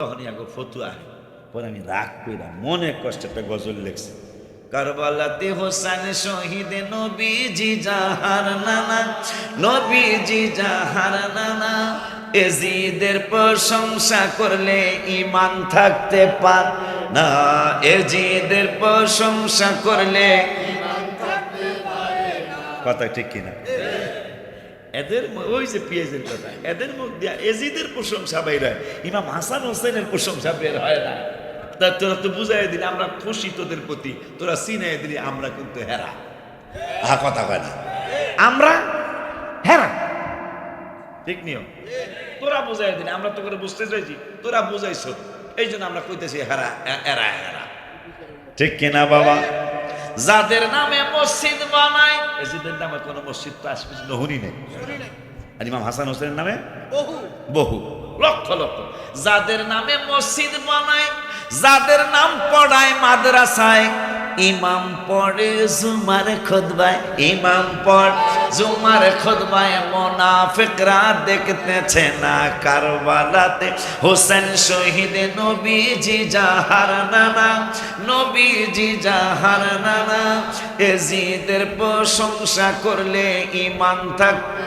তখনই আগে ফতুয়া পরে আমি রাগ কইরা মনে কষ্ট একটা গজল লেখছি। কারবালাতে হোসেন শহীদ নবীজি জাহার নানা নবীজি জাহার নানা এজিদের প্রশংসা করলে ইমান থাকতে পার না এজিদের প্রশংসা করলে কথা ঠিক কিনা? এদের ওই যে পিএজের কথা, এদের মুখ দিয়া এজিদের প্রশংসা হয়, ইমাম হাসান হোসেনের প্রশংসা বের হয় না। তা তোরা তো বুঝাই দিলি, আমরা খুশি তোদের প্রতি, তোরা চিনাই দিলি, আমরা কিন্তু হেরা। হা কথা কয় না। আমরা হেরা। ঠিক নিয়ম। তোরা বুঝাই দিলি, আমরা তো করে বুঝতে চাইছি, তোরা বুঝাইছ। এই জন্য আমরা কইতেছি হেরা এরা হেরা ঠিক কিনা বাবা? যাদের নামে মসজিদ বানায় এজিদের নামে কোনো মসজিদ তো আসবে শুনি নেই। আর ইমাম হাসান হোসেনের নামে? বহু। বহু। লক্ষ লক্ষ। যাদের নামে মসজিদ বানায় যাদের নাম পড়ায় মাদ্রাসায় ইমাম পড়ে জুমার খুদবায়, ইমাম পড় জুমার খুদবায় মোনাফিকরা দেখতেছে না কারবালাতে। হোসেন শহীদ নবীজি জাহার নানা, নবীজি জাহার নানা, এজিদের প্রশংসা করলে ইমান থাকবে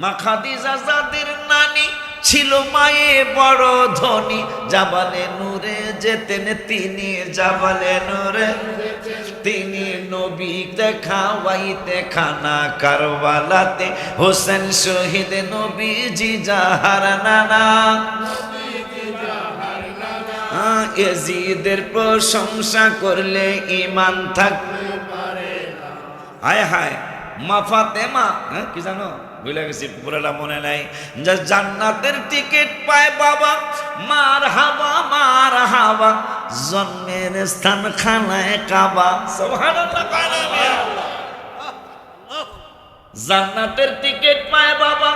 মা খাদিজা যাদের নানি ছিল মায়ে বড় ধনী। জাবালে নূরে যেতেন তিনি, জাবালে নূরে তিনি নবী দেখাওয়াইতে খানা কারবালাতে। হোসেন শহীদ নবীজি জাহার নানা। এজিদের প্রশংসা করলে ইমান থাকবে হায় হায়, মা ফাতেমা হ্যাঁ কি জানো? ভুলে গেছি পুরোটা মনে নাই যে জান্নাতের টিকিট পায় বাবা, মার হাবা মার হাবা, জন্মের স্থান খানায় কাবা? জান্নাতের টিকিট পায় বাবা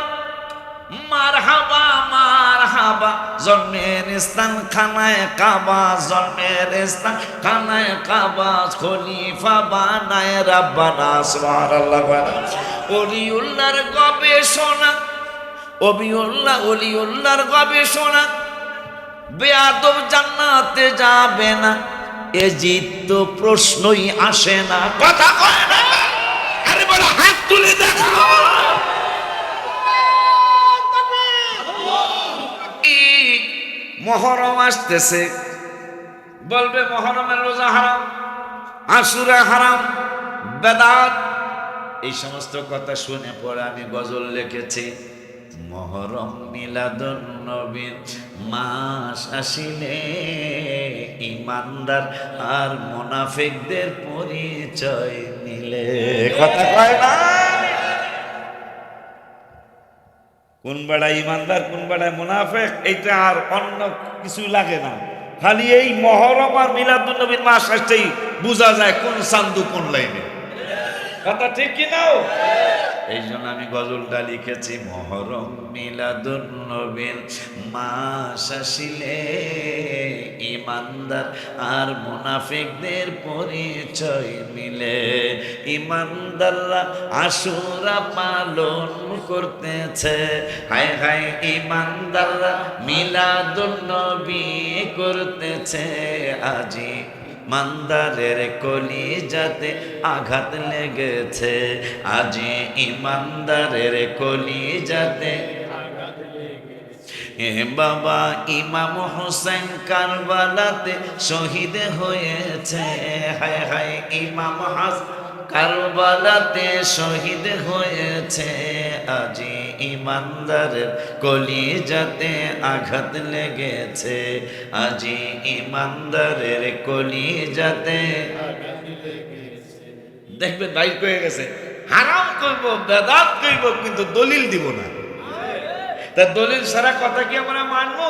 মার হাবা মার হাবা জন্মের স্থান খানায় কাবা, জন্মের স্থান খানায় কাবা। খলিফা বানায় রাব্বানা, সুবহানাল্লাহ অলিউল্লাহর গবেষণা, অবিউল্লাহ, অলিউল্লাহর গবেষণা। বেয়াদব জান্নাতে যাবে না। এ জিত তো প্রশ্নই আসে না। কথা কয় না। আরে বড় হাত তুলে দেখো এই মহরম আসতেছে। বলবে মহরমের রোজা হারাম, আশুরা হারাম, বেদাত। এই সমস্ত কথা শুনে পরে আমি গজল লিখেছি, মহরম মিলাদুন নবীর মাস আসিলে ইমানদার আর মোনাফিকদের পরিচয় মিলে। কথা কয় না? কোন বেড়ায় ইমানদার, কোন বেড়ায় মুনাফেক, এইটা আর অন্য কিছু লাগে না। খালি এই মহরম আর মিলাদুল নবীর মাস আসতেই বোঝা যায় কোন সান্দু কোন লাইনে। কথা ঠিক কি নাও এই জন্য আমি গজলটা লিখেছি, মহরম মিলাদুল নবীর মাস আসিলে। ইমানদার আর মুনাফিকদের পরিচয় মিলে। ইমানদাররা আশুরা পালন করতেছে। হায় হায়, ইমানদাররা মিলাদুল নবী করতেছে। আজি মান্দারের কলি যাতে আঘাত লেগেছে। আজি ইমানদারের কলি যাতে বাবা ইমাম হোসেন কারবালাতে শহীদ হয়েছে। হায় হায় ইমাম হাস কারবালাতে শহীদ হয়েছে আজি ইমানদারের কলি যাতে আঘাত লেগেছে। আজি ইমানদারের কলি যাতে দেখবেন বাইর হয়ে গেছে। হারাম করব, বেদাত করব, কিন্তু দলিল দিব না। তা দলিল সারা কথা কি আমরা মানবো?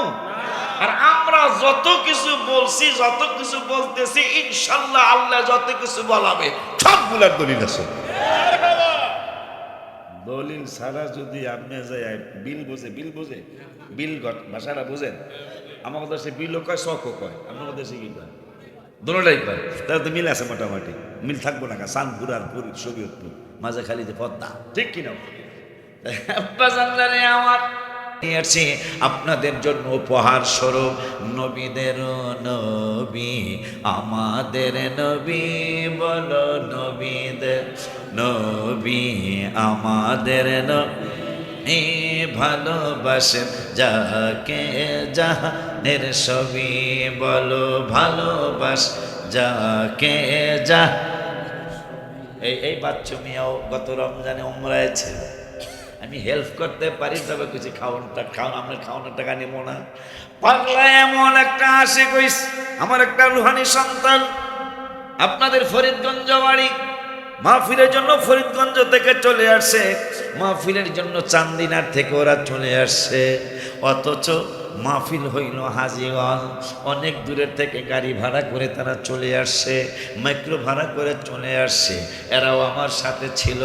আর আমরা যত কিছু বলছি যত কিছু বলতেছি ইনশাল্লাহ আল্লাহ যত কিছু বলাবে সবগুলার দলিল আছে। দলিল ছাড়া যদি আপনি যায় বিল বোঝে বিল বোঝে? বিল ঘট ভাষাটা বোঝেন? আমার দেশে বিলও কয় শখও কয়। আপনার দেশে কি কয়? দোনোটাই কয়। তাহলে তো মিল আছে মোটামুটি। মিল থাকব না সানপুর আর পুরী শরীয়তপুর মাঝে খালি যে পদ্মা। ঠিক কিনা? আব্বা আমার নিয়ে আসছি আপনাদের জন্য উপহার স্বরূপ নবীদের নবী, আমাদের নবী বলো নবীদের নবী, আমাদের নবী ভালোবাসেন যাকে জাহানের ছবি বলো ভালোবাস যাকে যা এই এই বাচ্চু মিয়াও গত রমজানে উমরায় ছিল। আমি হেল্প করতে পারি, তবে কিছু খাওয়ানোটা খাওয়ান আপনার খাওয়ানোর টাকা নেব না। পাগলা এমন একটা আসে কইস আমার একটা রুহানি সন্তান। আপনাদের ফরিদগঞ্জ বাড়ি, মাহফিলের জন্য ফরিদগঞ্জ থেকে চলে আসছে। মাহফিলের জন্য চান্দিনার থেকে ওরা চলে আসছে। অথচ মাহফিল হইল হাজিগঞ্জ অনেক দূরের থেকে গাড়ি ভাড়া করে তারা চলে আসছে, মাইক্রো ভাড়া করে চলে আসছে। এরাও আমার সাথে ছিল।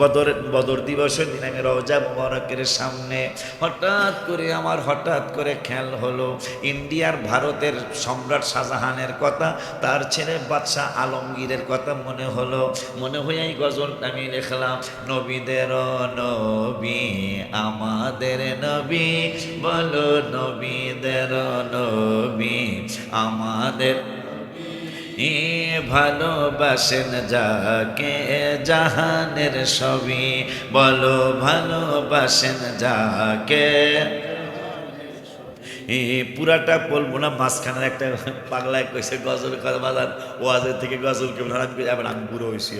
বদর বদর দিবসের দিন আমি রওজা মুবারকের সামনে হঠাৎ করে আমার হঠাৎ করে খেয়াল হলো, ইন্ডিয়ার ভারতের সম্রাট শাহজাহানের কথা, তার ছেলে বাদশাহ আলমগীরের কথা মনে হলো। মনে হয়ে এই গজলটা আমি লিখলাম নবীদের নবী, আমাদের নবী, বলো নবীদের নবী আমাদের। ভালোবাসেন যাকে জাহানের ছবি। বলো ভালোবাসেন যাকে। এ পুরাটা বলব না, মাঝখানের একটা পাগলায় কইছে, গজল কথা বাজার ওয়াজের থেকে গজল কেমন আমি বুড়ো হয়েছি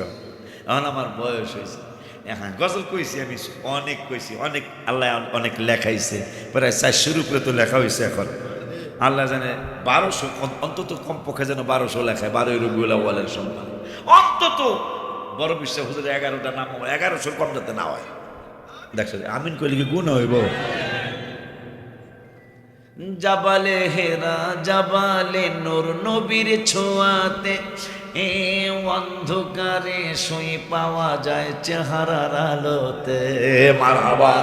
এখন আমার বয়স হয়েছে হ্যাঁ গজল কইছি আমি, অনেক কইছি, অনেক, আল্লাহ অনেক লেখাইছে, প্রায় চারশোর উপরে তো লেখা হয়েছে এখন। আল্লাহ জানে বারোশো অন্তত কমপক্ষে যেন বারোশো লেখায়, বারোই রবিউল্লাহ ওয়ালের সম্মান অন্তত, বড় বিশ্ব হুজুর এগারোটা নাম এগারোশো কম যাতে না হয়। দেখছ আমিন কইলে কি গুণ হইব? জাবালে হেরা, জাবালে নূর নবীর ছোঁয়াতে এ অন্ধকারে শুই পাওয়া যায় চেহারার আলোতে। মারহাবা।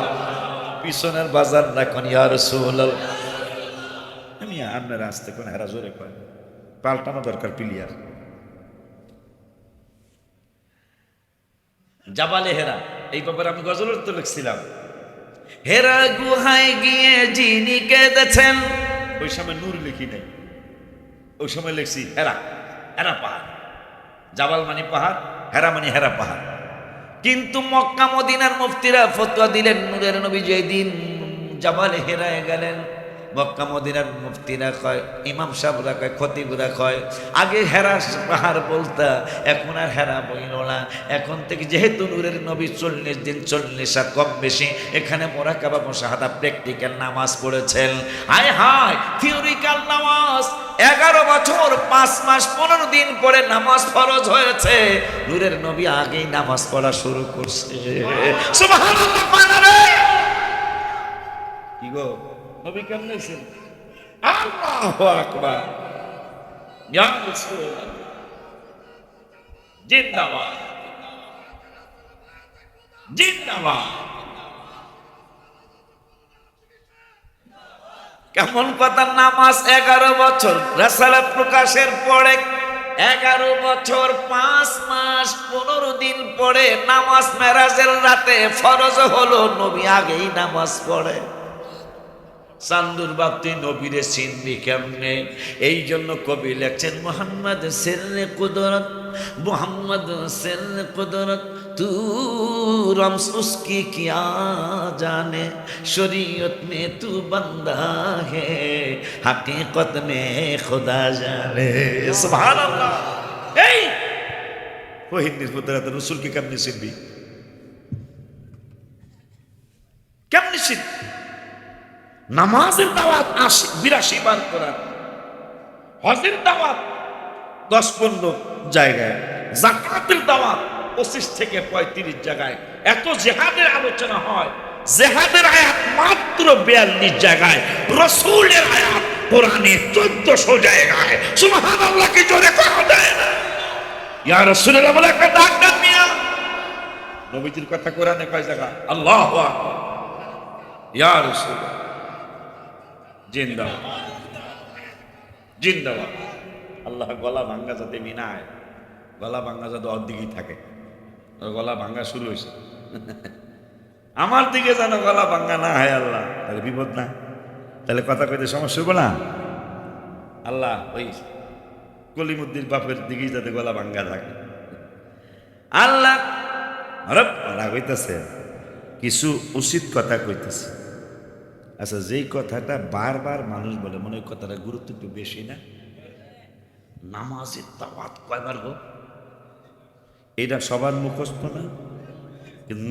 পিছনের বাজার রাখন ইয়ার সুল আমি আপনার আসতে কোন হেরা জোরে কয়। পাল্টানো দরকার প্লেয়ার জাবালে হেরা। এই ব্যাপারে আমি গজলের তো লিখছিলাম। হেরা গুহায় গিয়ে যিনি কেঁদেছেন। ওই সময় নূর লিখি নাই। ওই সময় লিখছি, হেরা হেরা পাহাড়। জাবাল মানে পাহাড়, হেরা মানে হেরা পাহাড়। কিন্তু মক্কা মদিনার মুফতিরা ফতোয়া দিলেন, নূরের নবী যেদিন জাবালে হেরায় গেলেন মক্কা মদিনার মুফতিরা কয়, ইমাম সাহেবরা কয়, খতিবরা কয়, আগে হেরা পাহাড় বলতা, এখন আর হেরা বইল না। এখন থেকে যেহেতু নূরের নবী চল্লিশ দিন চল্লিশ আর কম বেশি, এখানে মোরাকাবা মোশাহাদা প্র্যাকটিক্যাল নামাজ পড়েছেন। হায় হায়, থিওরিক্যাল নামাজ। এগারো বছর, পাঁচ মাস, পনেরো দিন পরে নামাজ ফরজ হয়েছে। নূরের নবী আগেই নামাজ পড়া শুরু করছে। কি গো? নবী কেমন আল্লাহু আকবার। ইয়া রাসূলুল্লাহ। জিন্দাবাদ। জিন্দাবাদ। কেমন কথা নামাজ এগারো বছর। রাসালাত প্রকাশের পরে এগারো বছর, পাঁচ মাস, পনেরো দিন পরে নামাজ মেরাজের রাতে ফরজ হলো, নবী আগেই নামাজ পড়ে। চান্দুর বাপ তুই নবীরে চিনবি কেমনে? এই জন্য কবি লেখছেন, মোহাম্মদ সেরনে কুদরত, মোহাম্মদ সেরনে কুদরত তু রামসুস্কি কি কিয়া জানে শরীয়ত মে তু বন্দা হে, হাকিকত মে খোদা জানে। সুবহানাল্লাহ। এই ও হিন্দির পুত্রাত রসুলকে কেমনে চিনবি? কেমনে চিনবি? নামাজের দাওয়াত আশি, বিরাশি বার করার। হজের দাওয়াত দশ পনেরো জায়গায়। জাকাতের দাওয়াত পঁচিশ থেকে পঁয়ত্রিশ জায়গায়। এত জেহাদের আলোচনা হয়। জেহাদের আয়াত মাত্র বিয়াল্লিশ জায়গায়। রসুলের আয়াত কোরআনে চোদ্দশো জায়গায়। সুমাহান আল্লাহকে জোরে করা যায় না ইয়া রসুলের বলে একটা ডাক ডাক মিয়া। নবীজির কথা কোরআনে কয় জায়গা? আল্লাহ ইয়া রসুল। জিন্দাবাদ। জিন্দাবাদ। আল্লাহ গলা ভাঙ্গা যাতে বিনায় গলা ভাঙ্গা যাতে অর্ধেকই থাকে। গলা ভাঙ্গা শুরু হয়েছে। আমার দিকে যেন গলা ভাঙ্গা না হয় আল্লাহ, তাহলে বিপদ না। তাহলে কথা কইতে সমস্যা হব না। আল্লাহ ওই কলিমুদ্দিন বাপের দিকেই যাতে গলা ভাঙ্গা থাকে। আল্লাহ রাগ হইতেছে, কিছু উচিত কথা কইতেছে। আচ্ছা যেই কথাটা বারবার মানুষ বলে, মনে হয় কথাটা গুরুত্ব একটু বেশি না? নামাজের দাওয়াত কয়বার গো? এটা সবার মুখস্থ না?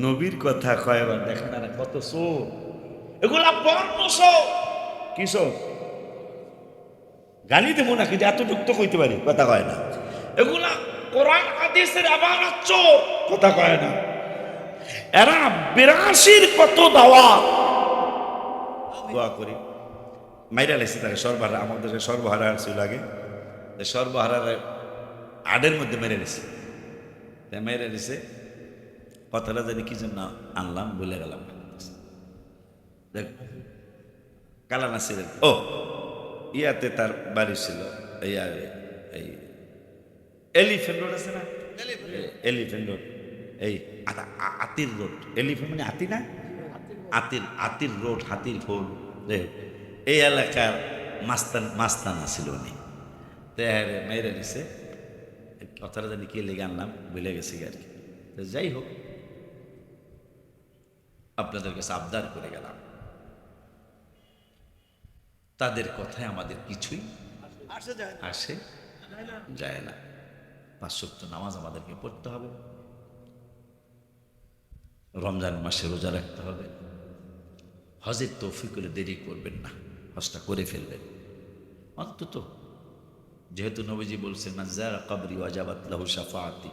নবীর কথা কয়বার দেখেন না, কত চোর এগুলা বর্ণ চোর কি চোর গালি দেবো না কিন্তু এতটুক তো কইতে পারি। কথা কয় না। এগুলা কোরআন, হাদিসের আবার কথা কয় না। এরা বিরাশির কত দাওয়া দোয়া করি। মাইরা লেছি তাকে সর্বহারা আমাদের সর্বহারা ছিল আগে তো সর্বহারার আডের মধ্যে মেরে নিছে তা মেরে নিছে কথাটা জানি কি জন্য আনলাম বলে গেলাম। দেখ কালা নাসিরের ও ইয়াতে তার বাড়ি ছিল এই আর এই এলিফেন্ট রোড আছে না? Elephant road. এই আতির রোড। এলিফেন্ট মানে হাতি না? আতির আতির রোড হাতির ফোল এই এলাকার মাস্তান মাস্তানা ছিল উনি। তেহারে মেরে দিছে। কথাটা জানি কে লেগে আনলাম ভুলে গেছি আর কি। তো যাই হোক আপনাদের কাছে আবদার করে গেলাম। তাদের কথায় আমাদের কিছুই আসে যায় না। পাঁচ সপ্তাহ নামাজ আমাদেরকে পড়তে হবে। রমজান মাসে রোজা রাখতে হবে। হজের তৌফিক করে দেরি করবেন না হজটা করে ফেলবেন। অন্তত যেহেতু নবীজি বলছেন না যারা কবরি ওয়াজাবাত লাহু শাফাআতি।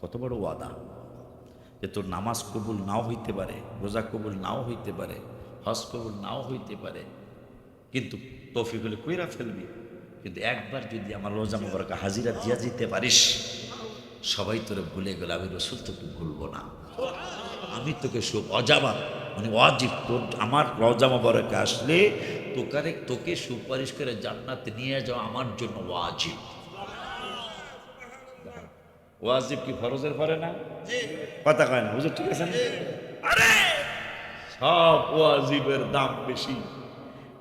কত বড় ওয়াদা যে তোর নামাজ কবুল নাও হইতে পারে, রোজা কবুল নাও হইতে পারে, হজ কবুল নাও হইতে পারে, কিন্তু তৌফিক হলে কইরা ফেলবি। কিন্তু একবার যদি আমার রোজা মোবারকে হাজিরা দিয়া দিতে পারিস, সবাই তোরে ভুলে গেলে আমি রসুল তোকে ভুলবো না। আমি তোকে সব অজাবা মানে ওয়াজিব তোর আমার রজা মোবারকে আসলে তোকারে তোকে সুপারিশ করে জান্নাতে নিয়ে যাওয়া আমার জন্য ওয়াজিব। ওয়াজিব কি ফরজের পরে না? কথা কয় না বুঝো ঠিক আছে? আরে! সব ওয়াজিবের দাম বেশি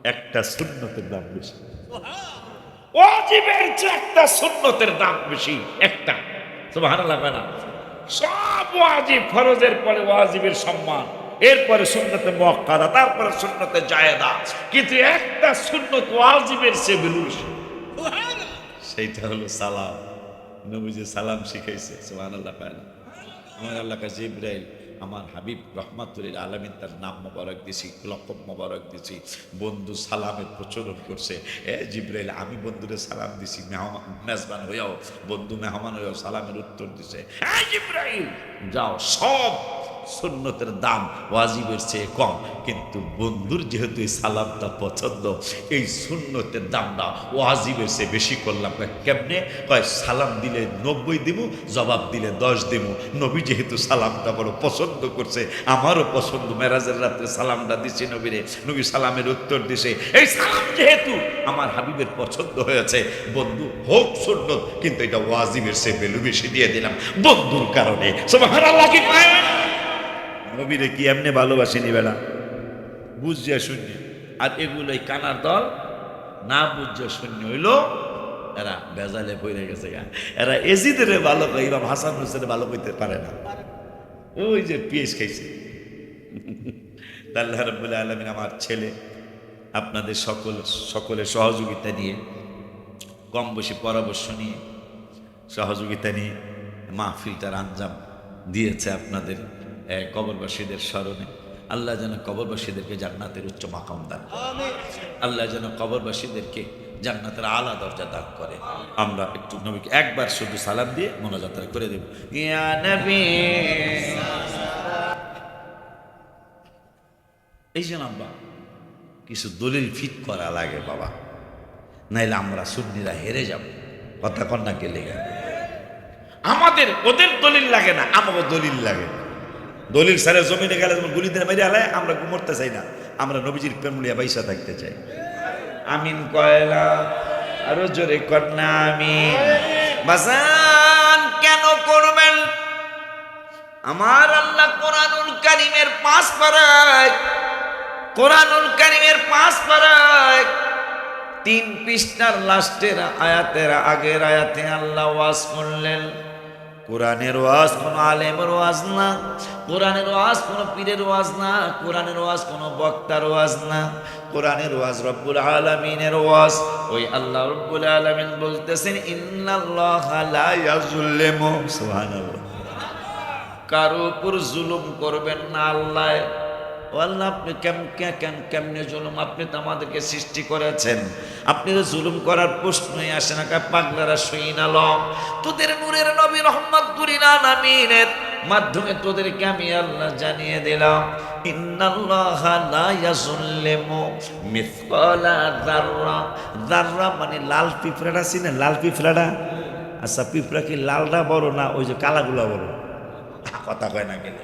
একটা সুন্নতের দাম বেশি। ওয়াজিবের চেয়ে একটা সুন্নতের দাম বেশি একটা। সুবহানাল্লাহ কয় না? সব ওয়াজিব ফরজের পরে ওয়াজিবের সম্মান। এরপরে সুন্নতে মক্কাদা তারপরে সুন্নতে জায়েদা। কিন্তু একটা সুন্নত ওয়াজিবের সে। বেলুস সেইটা হলো সালাম। নবীজি সালাম শিখাইছে সুবহানাল্লাহ কয় না? আমার আল্লাহ কাছে ইব্রাহিম আমার হাবিব রহমাতুল্লিল আলমিন তার নাম মোবারক দিছি লকব মোবারক দিছি। বন্ধু সালামের প্রচলন করছে। এ জিব্রাইল আমি বন্ধুরে সালাম দিছি মেহমান মেজবান হইয়াও বন্ধু মেহমান হইয়াও সালামের উত্তর দিছে। এ জিব্রাইল যাও সব সুন্নতের দাম ওয়াজিবের চেয়ে কম। কিন্তু বন্ধুর যেহেতু এই সালামটা পছন্দ, এই সুন্নতের দামটা ওয়াজিবের চেয়ে বেশি করলাম। কেমনে? কয়, সালাম দিলে নব্বই দিব জবাব দিলে দশ দিব নবী যেহেতু সালামটা বড় পছন্দ করছে, আমারও পছন্দ। মেরাজের রাত্রে সালামটা দিছি নবীরে। নবী সালামের উত্তর দিছে, এই সালাম যেহেতু আমার হাবিবের পছন্দ হয়েছে, বন্ধু, হোক সুন্নত, কিন্তু এটা ওয়াজিবের চেয়ে বেলু বেশি দিয়ে দিলাম বন্ধুর কারণে। কি পায় নবীরে কি এমনি ভালোবাসেনি বেলা বুঝিয়া শূন্য। আর এগুলোই কানার দল না বুঝিয়া শূন্য হইল, এরা বেজালে পড়ে গেছে গা। এরা এজিদের ভালো ইমাম হাসান হোসেনের ভালো কইতে পারে না। ওই যে পিএস খাইছে। তা আল্লাহ রব্বুল্লাহ আলমিন আমার ছেলে, আপনাদের সকল, সকলের সহযোগিতা নিয়ে, কম বেশি পরামর্শ নিয়ে, সহযোগিতা নিয়ে মাহফিলটার আঞ্জাম দিয়েছে আপনাদের। কবরবাসীদের স্মরণে। আল্লাহ যেন কবরবাসীদেরকে জান্নাতের উচ্চ মাকাম দান আল্লাহ যেন কবরবাসীদেরকে জান্নাতের আলা দরজা দান করে। আমরা একটু নবীকে একবার শুধু সালাম দিয়ে মনোযাত্রা করে দেব। ইয়া নবী। এই যে আব্বা কিছু দলিল ফিট করা লাগে বাবা। নাইলে আমরা সুন্নিরা হেরে যাব। কথা কন্যা লেগে। আমাদের ওদের দলিল লাগে না আমাকে দলিল লাগে দলিল সারে জমিনে গেলে যেমন গুলি দিয়ে মেরে হালায় আমরা মরতে চাই না। আমরা নবীজির প্রেমলিয়া বাইসা থাকতে চাই। আমিন কয়লা, আরও জোরে কন্যা আমিন। বাসান কেন করবেন? আমার আল্লাহ কোরআনুল কারিমের পাঁচ পারায়, কোরআনুল কারিমের পাঁচ পারায়, তিন পৃষ্ঠার লাস্টের আয়াতের আগের আয়াতে আল্লাহ ওয়াজ করলেন। কোরআনের ওয়াজ কোনো আলেমের ওয়াজ না, কোরআনের ওয়াজ কোনো পীরের ওয়াজ না, কোরআনের ওয়াজ কোনো বক্তার ওয়াজ না। কোরআনের ওয়াজ রব্বুল আলামিনের ওয়াজ। ওই আল্লাহ রব্বুল আলামিন বলতেছেন, ইন্নাল্লাহ কারও উপর জুলুম করবেন না আল্লাহ। ও আল্লাহ, আপনি কেম কেন, কেমনে জুলুম? আপনি তো আমাদেরকে সৃষ্টি করেছেন। আপনি তো জুলুম করার প্রশ্নই আসে না, কা, পাগলারা শুই না, ল। তোদের নূরের নবী রহমত করিনা নামিনের মাধ্যমে তোদেরকে আমি আল্লাহ জানিয়ে দিলাম মানে লাল পিঁপড়াটা চিনে লাল পিঁপড়াটা? আচ্ছা পিঁপড়া কি লালটা বড় না ওই যে কালাগুলা বড়? কথা কয় না গেলে।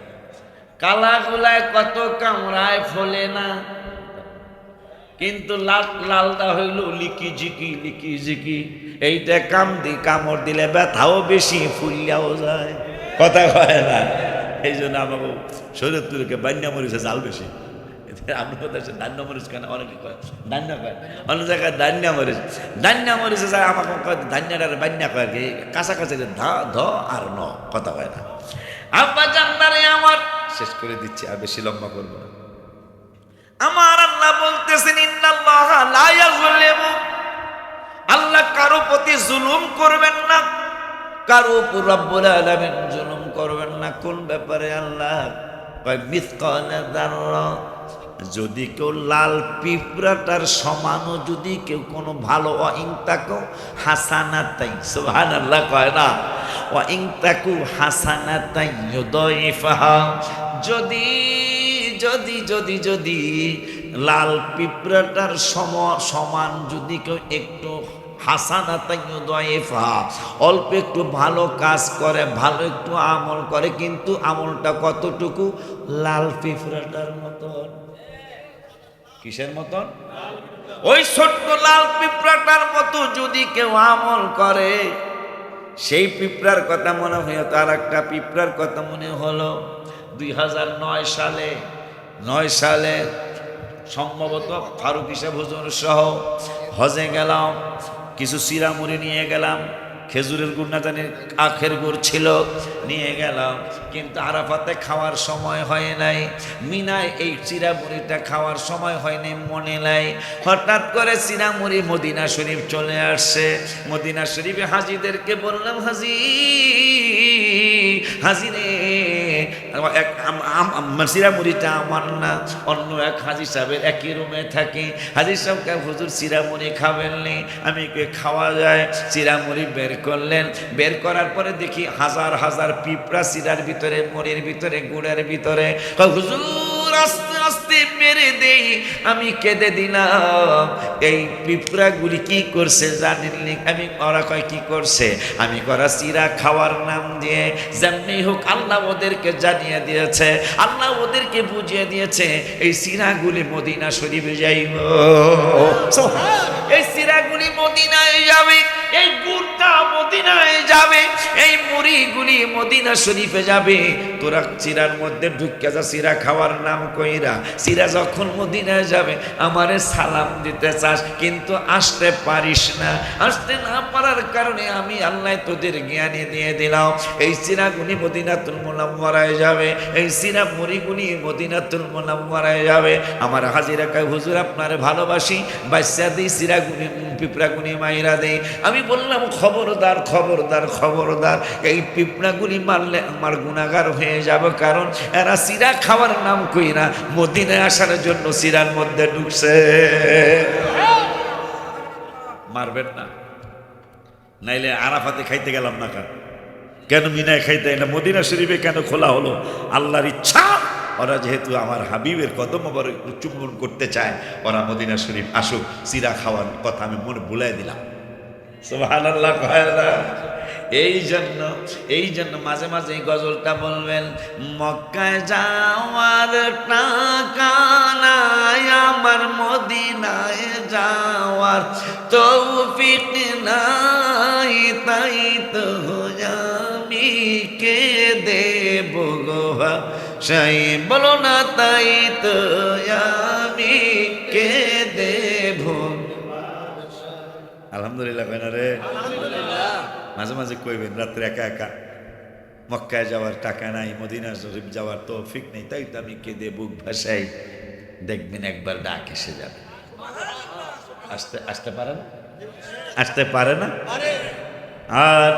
কালাগুলায় কত কামড়ায় ফলে না। কিন্তু লাল, লালটা হইল লিকি ঝিকি লিকি ঝিকি। এইটা কাম দি কামড় দিলে ব্যথাও বেশি, ফুলিয়াও যায়। কথা কয় না। এই জন্য আমাকে শরীর তুলকে বান্যা মরিছে জাল বেশি। আমরা কোথায় ধান্য মরিচ কেন অনেকে কয় ধান্য কয়। অনেক জায়গায় ধান্য মরিচ। ধান্য মরিচে যায়, আমাকে ধান্যটার বান্যা কয় কাছাকাছি ধ ধ আর ন, কথা কয় না। আব্বা আমার শেষ করে দিচ্ছি, আর বেশি লম্বা করব না। আমার আল্লাহ বলতেছেন আল্লাহ কারও প্রতি জুলুম করবেন না, কারও রব্বুল আলামিন জুলুম করবেন না। কোন ব্যাপারে আল্লাহ? যদি কেউ লাল পিঁপড়াটার সমানও যদি কেউ কোনো ভালো অইংতাকো হাসানা তাই সুহান আল্লাহ কয় না অইংতাকু হাসানা তাই যদি যদি যদি যদি লাল পিঁপড়াটার সম, সমান যদি কেউ একটু হাসানা দয়েফা অল্প একটু ভালো কাজ করে, ভালো একটু আমল করে, কিন্তু আমলটা কতটুকু? লাল পিঁপড়াটার মতন। কিসের মতন? ওই ছোট্ট লাল পিঁপড়াটার মতো যদি কেউ আমল করে, সেই পিঁপড়ার কথা মনে হয় তার একটা পিঁপড়ার কথা মনে হলো। দুই হাজার নয় সালে নয় সালে সম্ভবত ফারুক হিসাব হুজুর সহ হজে গেলাম, কিছু চিরামুড়ি নিয়ে গেলাম, খেজুরের গুড় না জানি আখের গুড় ছিল, নিয়ে গেলাম। কিন্তু আরাফাতে খাওয়ার সময় হয় নাই, মিনায় এই চিরামুড়িটা খাওয়ার সময় হয়নি মনে নাই। হঠাৎ করে চিরামুড়ি মদিনা শরীফ চলে আসছে। মদিনা শরীফে হাজিদেরকে বললাম, হাজি হাজি রে এক আম- আম- আমার না অন্য এক হাজির সাহেবের একই রুমে থাকি। হাজির সাহেবকে হুজুর চিরামুড়ি খাবেন নি? আমি খাওয়া যায়। চিরামুড়ি বের করলেন। বের করার পরে দেখি হাজার হাজার পিঁপড়া চিরার ভিতরে মুড়ির ভিতরে গুড়ের ভিতরে। কয়, হুজুর, আস্তে আস্তে মেরে দেই। আমি কেঁদে দিলাম। এই পিঁপড়াগুলি কি করছে জানেননি আমি, ওরা কয়, কি করছে? আমি করা চিরা খাওয়ার নাম দিয়ে যেমনি হোক আল্লাহ ওদেরকে জানিয়ে দিয়েছে, আল্লাহ ওদেরকে বুঝিয়ে দিয়েছে। এই সিরাগুলি মদিনা শরীফে যাইব। এই সিরাগুলি মদিনায় যাবে। এই গুড়টা মদিনায় যাবে, এই মুড়িগুলি মদিনা শরীফে যাবে। তোরা চিরার মধ্যে ঢুকে যা সিরা খাওয়ার নাম কইরা। সিরা যখন মদিনায় যাবে, আমারে সালাম দিতে চাস, কিন্তু আসতে পারিস না। আসতে না পারার কারণে আমি আল্লাহ তোদের জ্ঞানে দিয়ে দিলাম। এই সিরাগুলি মদিনাতুল মোনাম্মরায় যাবে, এই সিরা মুড়িগুলি মদিনাতুল মোনাম্মরায় যাবে। আমার হাজিরা হুজুর, আপনার ভালোবাসি, বাচ্চা দিই সিরাগুনি পিঁপড়াগুনি মাইরা দেই। আমি বললাম, খবরদার খবরদার খবরদার। এই পিঁপড়াগুলি মারলে আমার গুণাগার হয়ে যাব, কারণ এরা সিরা খাওয়ার নাম কইরা মদিনায় আসার জন্য সিরার মধ্যে ঢুকছে। মারবেন না। নাইলে আরাফাতে খাইতে গেলাম না কেন? কেন মিনায় খাইতে এটা মদিনা শরীফে কেন খোলা হলো? আল্লাহর ইচ্ছা, ওরা যেহেতু আমার হাবিবের কদম আবার চুম্বন করতে চায়, ওরা মদিনা শরীফ আসুক, সিরা খাওয়ার কথা আমি মনে ভুলাই দিলাম। এই জন্য এই জন্য মাঝে মাঝে গজলটা বলবেন, মক্কায় যাওয়ার টাকা নাই, আমার মদিনায় যাওয়ার তৌফিক নাই, তাই তো আমি কে দেব গো সাই বলো না, তাই তো আমি কে আলহামদুলিল্লাহ কেন রে? মাঝে মাঝে কইবেন রাত্রে একা একা। মক্কায় যাওয়ার টাকা নাই মদিনা শরীফ যাওয়ার তৌফিক নেই, তাই তো আমি কেঁদে বুক ভাসাই। দেখবেন একবার ডাক এসে যাবে। আসতে আসতে পারে না? আসতে পারে না? আর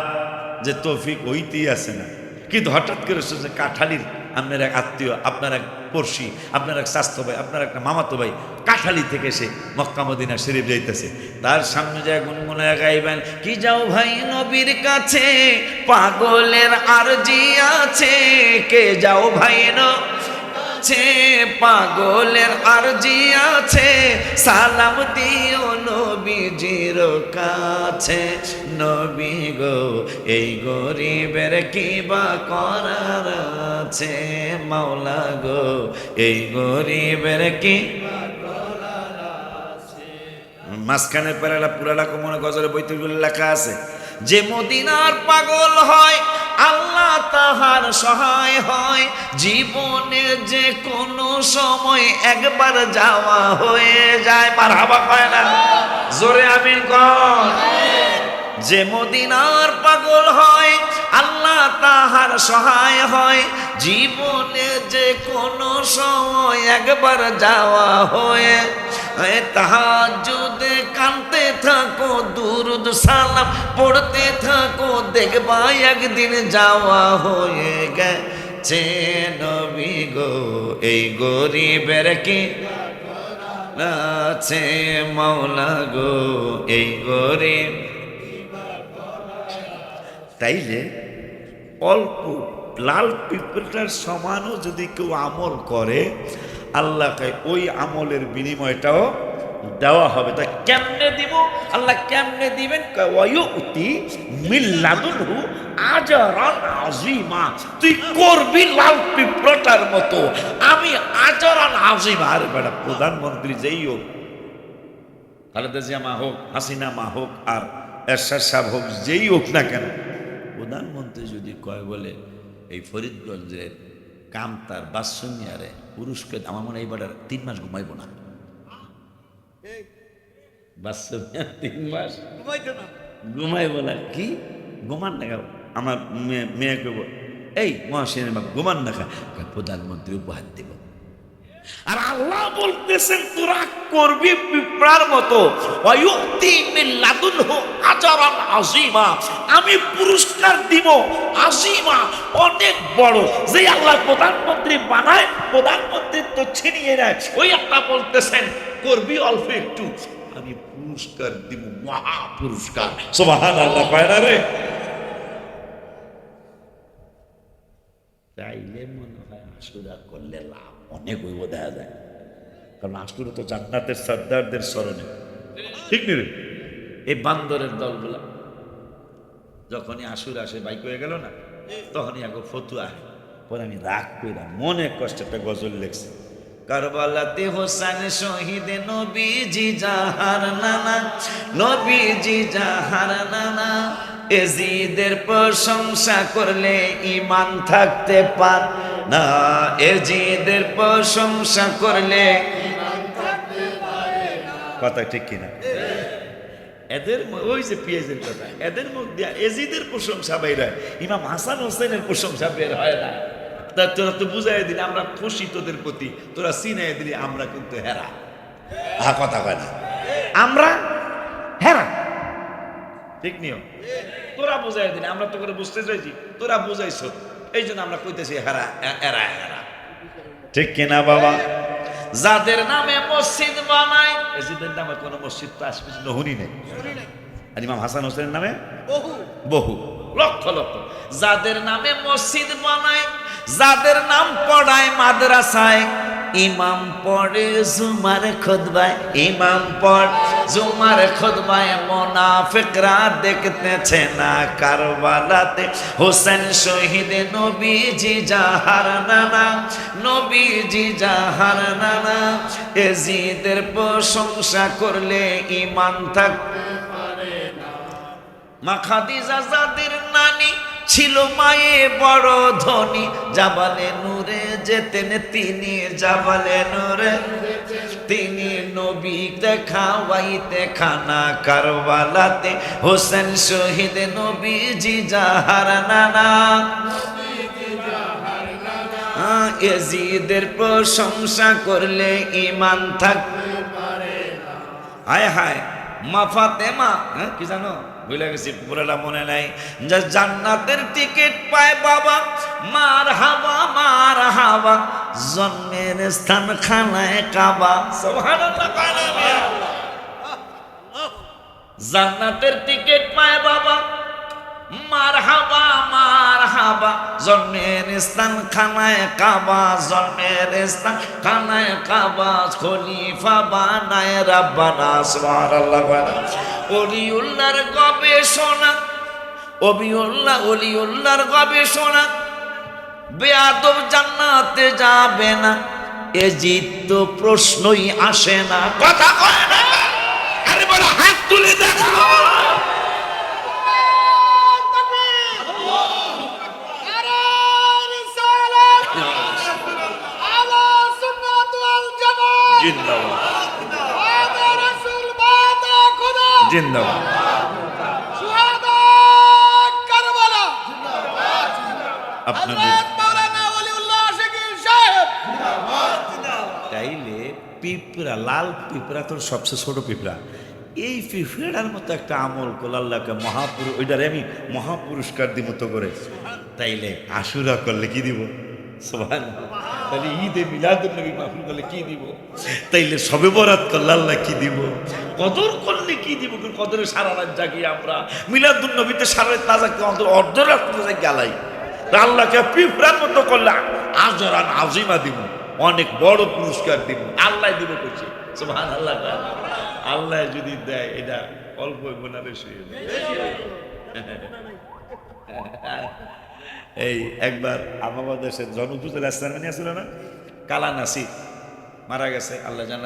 যে তৌফিক ওইতেই আছে না। কিন্তু হঠাৎ করে শুনছে কাঠালির আপনার এক আত্মীয়, আপনার এক পড়শি, আপনার এক স্বাস্থ্য ভাই আপনার একটা মামাতো ভাই কাঠালি থেকে সে মক্কামদিনা শরীফ যাইতেছে। তার সামনে যায় গুনগুনায় গাইবেন, কি যাও ভাই নবীর কাছে? পাগলের আরজি আছে। কে যাও ভাই ন আছে, পাগলের আরজি আছে। সালাম দিও নবীজির কাছে। নবী গো, এই গরিবের কি বা করার আছে? মাওলা গো, এই গরিবের কি মাঝখানে পেরালা পুরালা কোমনে গজরে বৈতুল লেখা আছে। যে মদিনার পাগল হয়, আল্লাহ তাহার সহায় হয়। জীবনে যে কোনো সময় একবার যাওয়া হয়ে যায়। পার হাবা পায় না? জোরে আমিন যে মদিনার পাগল হয়, আল্লাহ তাহার সহায় হয়। জীবনে যে কোনো সময় একবার যাওয়া হয়ে তাহাজুদে কানতে থাকো, দুরুদ, সালাম পড়তে থাকো, দেখবা একদিন যাওয়া হয়ে গেছে নবী গো। এই গরিবের কি আছে মাওলা গো? এই গরিব তাইলে অল্প লাল পিঁপড়াটার সমানও যদি কেউ আমল করে আল্লাহকে ওই আমলের বিনিময়টাও দেওয়া হবে। তা কেমনে দিব? আল্লাহ কেমনে দিবেন? ওয়ুতি মিল্লাদুনহু আজরান আজিমা তুই করবি লাল পিঁপড়াটার মতো। আমি আজরান আজিমা আরে বেটা প্রধানমন্ত্রী যেই হোক, খালেদা জিয়া হোক, হাসিনা মা হোক, আর এরশাদ সাহেব হোক, যেই হোক না কেন, প্রধানমন্ত্রী যদি কয় বলে, এই ফরিদগঞ্জের কামতার বাসুনিয়ারে পুরুষকে আমার মনে হয় এবার তিন মাস ঘুমাইব না। বাসুনিয়া তিন মাস। ঘুমাইব না? কি? ঘুমান না খাও আমার মেয়ে মেয়ে কব এই মহাসেনের বাপ ঘুমান না খা প্রধানমন্ত্রী উপহার দেব। আর আল্লাহ বলতেছেন তোরা করবি পিঁপড়ার মতো। আজিমা আমি পুরস্কার দিব। আজিমা অনেক বড়। যে আল্লাহ প্রধানমন্ত্রী বানায় প্রধানমন্ত্রী তো ছিনিয়ে নেয়। ওই আল্লাহ বলতেছেন করবি অল্প একটু। আমি পুরস্কার দিব মহা পুরস্কার সুবহান আল্লাহ পায়না রে? চাইলে মনে হয় আশুরা করলে লাভ অনেক হইব দেখা যায় কারণ আশুরা তো জান্নাতের সর্দারদের স্মরণে। ঠিক নি রে? এই বান্দরের দলগুলা যখনই আশুর আসে বাইক হয়ে গেল না? তখনই আগে ফতুয়া। পরে আমি রাগ কইরা মনে কষ্ট একটা গজল লেখছি। কারবালাতে হোসেন শহীদ নবীজি জাহার নানা, নবীজি জাহার নানা। এজিদের প্রশংসা করলে ইমান থাকতে পার না। এজিদের প্রশংসা করলে কথা ঠিক কিনা? এদের ওই যে পিএজের কথা, এদের মুখ দিয়া এজিদের প্রশংসা বের হয়। ইমাম হাসান হোসেনের প্রশংসা বের হয় না। তা তোরা তো বুঝাই দিলি আমরা খুশি তোদের প্রতি। তোরা চিনাই দিলি আমরা কিন্তু হেরা। আ কথা কয় না। আমরা হেরা। ঠিক নিও তোরা বুঝাই দিলি আমরা তো করে বুঝতে চাইছি। তোরা বুঝাইছ। এই জন্য আমরা কইতেছি হেরা এরা হেরা ঠিক কিনা বাবা? যাদের নামে মসজিদ বানায় এজিদের নামে কোনো মসজিদ তো আশপাশে নহনি নেই। আর ইমাম হাসান হোসেনের নামে? বহু। বহু। লক্ষ লক্ষ। যাদের নামে মসজিদ বানায়, যাদের নাম পড়ায় মাদ্রাসায়, ইমাম পড়ে জুমার খুদবায় ইমাম পড়, জুমার খুদবায় মোনাফিকরা দেখতেছে না কারবালাতে। হোসেন শহীদ নবীজি জাহার নানা, নবীজি জাহার নানা এজিদের প্রশংসা করলে ইমান থাক মা খাদিজা নানি ছিল মায়ে বড় ধনী। জাবালে নূরে যেতেন, তিনি জাবালে নূরে। তিনি নবীতে খাওয়াইতে খানা কারবালাতে। হোসেন শহীদ নবীজি যাহার নানা। এজিদের প্রশংসা করলে ইমান থাকবে হায় হায়, মা ফাতেমা হ্যাঁ কি জানো? ভুলে গেছি পুরোটা মনে নাই। জান্নাতের টিকিট পায় বাবা, মার হাবা মার হাবা জন্মের স্থান খানায় কাবা জান্নাতের টিকিট পায় বাবা, মার হাবা হাবা জন্মের স্থান খানায় কাবা, জন্মের স্থান খানায় কাবা, খলিফা বানায় রাব্বানা, সুবহানাল্লাহ অলিউল্লাহর গবেষণা, অবিউল্লাহ, অলিউল্লাহর গবেষণা, বেয়াদব জান্নাতে যাবে না এ জিত প্রশ্নই আসে না। কথা কয় না। আরে বড় হাত তুলে দেখো। জিন্দাবাদ। জিন্দাবাদ। তাইলে পিঁপড়া লাল পিঁপড়া তোর সবচেয়ে ছোট পিঁপড়া। এই পিঁপড়ার মতো একটা আমল করল আল্লাহকে মহাপুরুষ ওইটারে আমি মহাপুরস্কার দিব তো করে। তাইলে আশুরা করলে কি দিব? সোহান তাহলে ঈদে মিলাদুল নবী মাহফিল করলে কি দিব? তাইলে সবে বরাত করলে আল্লাহ কি দিব? কদর করলে কি দিব? কদরে সারা রাত জাগি আমরা। মিলাদুল নবীতে সারা রাত না জাগতে অন্তর অর্ধরাত্র জাগি আলাই আল্লাহকে পিঁপড়ার মতো করলে আজরান আজিমা দিব। অনেক বড় পুরস্কার দিব। আল্লাহ দিব করছে সুবহান আল্লাহ আল্লাহ যদি দেয় এটা অল্প হইব না বেশি হইব? এই একবার আমাদের দেশের রাস্তার মানে আসলে না? কালা নাসি মারা গেছে আল্লাহ জানা।